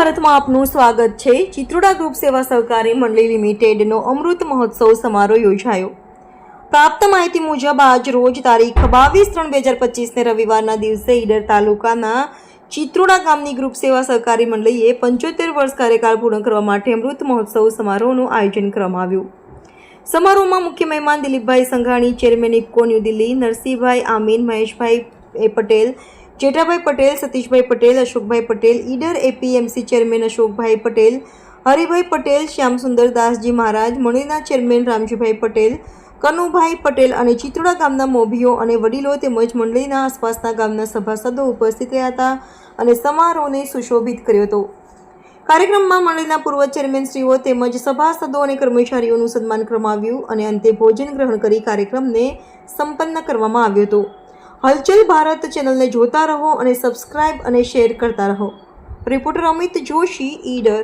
સમાચારમાં આપનું સ્વાગત છે. ચિત્રોડા ગ્રુપ સેવા સહકારી મંડળી લિમિટેડનો અમૃત મહોત્સવ સમારોહ યોજાયો. પ્રાપ્ત માહિતી મુજબ આજ રોજ તારીખ બાવીસ ત્રણ બે હજાર પચીસને રવિવારના દિવસે ઈડર તાલુકાના ચિત્રોડા ગામની ગ્રુપ સેવા સહકારી મંડળીએ પંચોતેર વર્ષ કાર્યકાળ પૂર્ણ કરવા માટે અમૃત મહોત્સવ સમારોહનું આયોજન કરવામાં આવ્યું. સમારોહમાં મુખ્ય મહેમાન Dilipbhai Sanghani, chairman IFFCO new Delhi, Narsinhbhai Amin, Maheshbhai A Patel Jethabhai Patel, Satishbhai Patel, Ashokbhai Patel, Idar APMC chairman Ashokbhai Patel, Haribhai Patel, Shyamsundar Dasji Maharaj, મણીના chairman Ramjibhai Patel, Kanubhai Patel અને ચિત્રોડા ગામના મોભીઓ અને વડીલો તેમજ મંડળીના આસપાસના ગામના સભાસદો ઉપસ્થિત રહ્યા હતા અને સમારોહને સુશોભિત કર્યો હતો. કાર્યક્રમમાં મંડળીના પૂર્વ ચેરમેન શ્રીઓ તેમજ સભાસદો અને કર્મચારીઓનું સન્માન કરવામાં આવ્યું અને અંતે ભોજન ગ્રહણ કરી કાર્યક્રમને સંપન્ન કરવામાં આવ્યો હતો. હલચલ ભારત ચેનલને જોતા રહો અને સબસ્ક્રાઇબ અને શેર કરતા રહો. રિપોર્ટર અમિત જોશી, ઈડર.